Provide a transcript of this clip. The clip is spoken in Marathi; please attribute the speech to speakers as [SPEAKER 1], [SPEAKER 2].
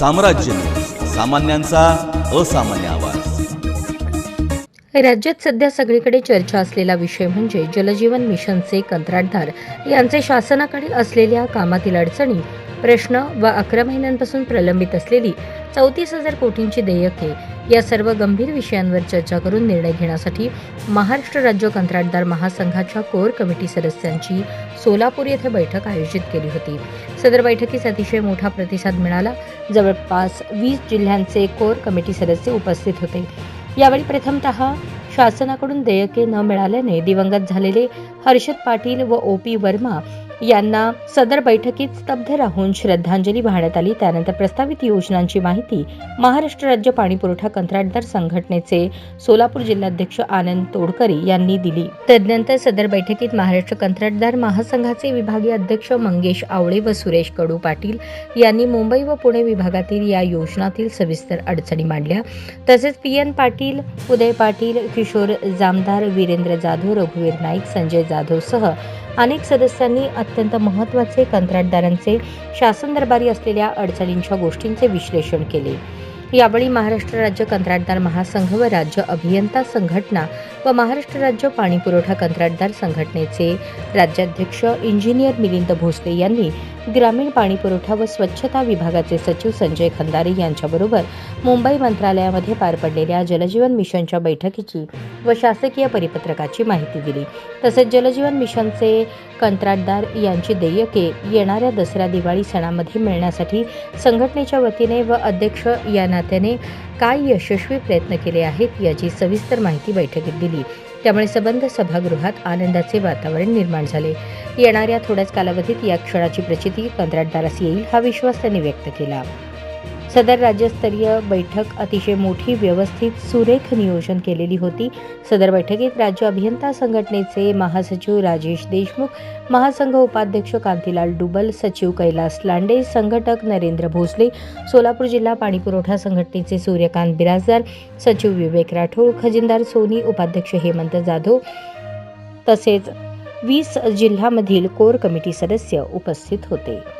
[SPEAKER 1] साम्राज्य सामान्यांचा असामान्य आवाज.
[SPEAKER 2] राज्यात सध्या सगळीकडे चर्चा असलेला विषय म्हणजे जलजीवन मिशनचे कंत्राटदार. यांचे शासनाकडे असलेल्या कामातील अडचणी प्रश्न व अकरा महिन्यांपासून प्रलंबित असलेली चौतीस हजार कोटींची देयके या सर्व गंभीर विषयांवर चर्चा करून निर्णय घेण्यासाठी महाराष्ट्र राज्य कंत्राटदार महासंघाच्या कोर कमिटी सदस्यांची सोलापूर येथे बैठक आयोजित केली होती. सदर बैठकीस अतिशय मोठा प्रतिसाद मिळाला. जवळपास वीस जिल्ह्यांचे कोर कमिटी सदस्य उपस्थित होते. यावेळी प्रथमतः शासनाकडून देयके न मिळाल्याने दिवंगत झालेले हर्षद पाटील व ओ पी वर्मा यांना सदर बैठकीत स्तब्ध राहून श्रद्धांजली वाहण्यात आली. त्यानंतर प्रस्तावित योजनांची माहिती महाराष्ट्र राज्य पाणीपुरवठा कंत्राटदार संघटनेचे सोलापूर जिल्हाध्यक्ष आनंद तोडकरी यांनी दिली. तदनंतर सदर बैठकीत महाराष्ट्र कंत्राटदार महासंघाचे विभागीय अध्यक्ष मंगेश आवळे व सुरेश कडू पाटील यांनी मुंबई व पुणे विभागातील या योजनातील सविस्तर अडचणी मांडल्या. तसेच पी एन पाटील उदय पाटील किशोर जामदार वीरेंद्र जाधव रघुवीर नाईक संजय जाधव सह अनेक सदस्यांनी अत्यंत महत्त्वाचे कंत्राटदारांचे शासन दरबारी असलेल्या अडचणींच्या गोष्टींचे विश्लेषण केले. यावेळी महाराष्ट्र राज्य कंत्राटदार महासंघ व राज्य अभियंता संघटना व महाराष्ट्र राज्य पाणीपुरवठा कंत्राटदार संघटनेचे राज्याध्यक्ष इंजिनियर मिलिंद भोसले यांनी ग्रामीण पाणीपुरवठा व स्वच्छता विभागाचे सचिव संजय खंदारे यांच्याबरोबर मुंबई मंत्रालयामध्ये पार पडलेल्या जलजीवन मिशनच्या बैठकीची व शासकीय परिपत्रकाची माहिती दिली. तसेच जलजीवन मिशनचे कंत्राटदार यांची देयके येणाऱ्या दसरा दिवाळी सणामध्ये मिळण्यासाठी संघटनेच्या वतीने व अध्यक्ष या नात्याने काय यशस्वी प्रयत्न केले आहेत याची सविस्तर माहिती बैठकीत दिली. त्यामुळे सबंध सभागृहात आनंदाचे वातावरण निर्माण झाले. येणाऱ्या थोड्याच कालावधीत या क्षणाची प्रचिती कंत्राटदारास येईल हा विश्वास त्यांनी व्यक्त केला. सदर राज्यस्तरीय बैठक अतिशय मोठी व्यवस्थित सुरेख नियोजन केलेली होती. सदर बैठकीत राज्य अभियंता संघटनेचे महासचिव राजेश देशमुख महासंघ उपाध्यक्ष कांतीलाल डुबल सचिव कैलास लांडे संघटक नरेंद्र भोसले सोलापूर जिल्हा पाणीपुरवठा संघटनेचे सूर्यकांत बिराजदार सचिव विवेक राठोड खजिनदार सोनी उपाध्यक्ष हेमंत जाधव तसेच वीस जिल्ह्यामधील कोर कमिटी सदस्य उपस्थित होते.